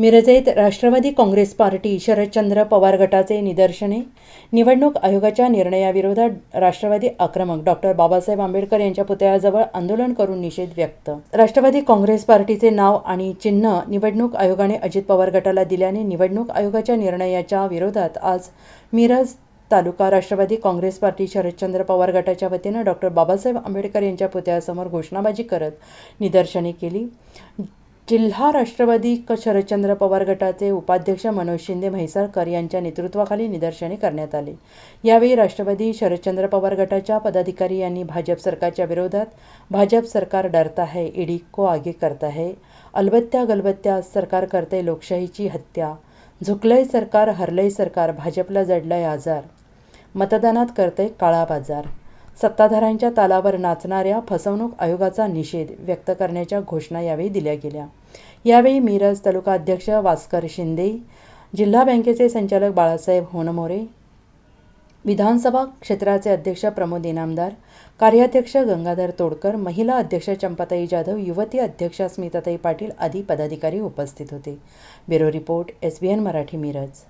मिरजेत Rashtrawadi Congress party Sharadchandra Pawar गटाचे निदर्शने निवडणूक आयोगाच्या निर्णयाविरोधात राष्ट्रवादी आक्रमक डॉक्टर बाबासाहेब आंबेडकर यांच्या पुतळ्याजवळ आंदोलन करून निषेध व्यक्त. राष्ट्रवादी काँग्रेस पार्टीचे नाव आणि चिन्ह निवडणूक आयोगाने अजित पवार गटाला दिल्याने निवडणूक आयोगाच्या निर्णयाच्या विरोधात आज मिरज तालुका राष्ट्रवादी काँग्रेस पार्टी शरदचंद्र पवार गटाच्या वतीनं डॉक्टर बाबासाहेब आंबेडकर यांच्या पुतळ्यासमोर घोषणाबाजी करत निदर्शने केली. जिल्हा राष्ट्रवादी क शरदचंद्र पवार गटाचे उपाध्यक्ष मनोज शिंदे म्हैसाळकर यांच्या नेतृत्वाखाली निदर्शने करण्यात आली. यावेळी राष्ट्रवादी शरदचंद्र पवार गटाच्या पदाधिकारी यांनी भाजप सरकारच्या विरोधात भाजप सरकार डरता है ईडी को आगे करता है अलबत्त्या गलबत्त्या सरकार करते लोकशाहीची हत्या झुकलंय सरकार हरलंय सरकार भाजपला जडलंय आजार मतदानात करते काळा बाजार सत्ताधाऱ्यांच्या तालावर नाचणाऱ्या फसवणूक आयोगाचा निषेध व्यक्त करण्याच्या घोषणा यावेळी दिल्या गेल्या. यावेळी मिरज तालुका अध्यक्ष वास्कर शिंदे जिल्हा बँकेचे संचालक बाळासाहेब होनमोरे विधानसभा क्षेत्राचे अध्यक्ष प्रमोद इनामदार कार्याध्यक्ष गंगाधर तोडकर महिला अध्यक्ष चंपाताई जाधव युवती अध्यक्ष स्मिताताई पाटील आदी पदाधिकारी उपस्थित होते. Bureau report S B N Marathi Miraj.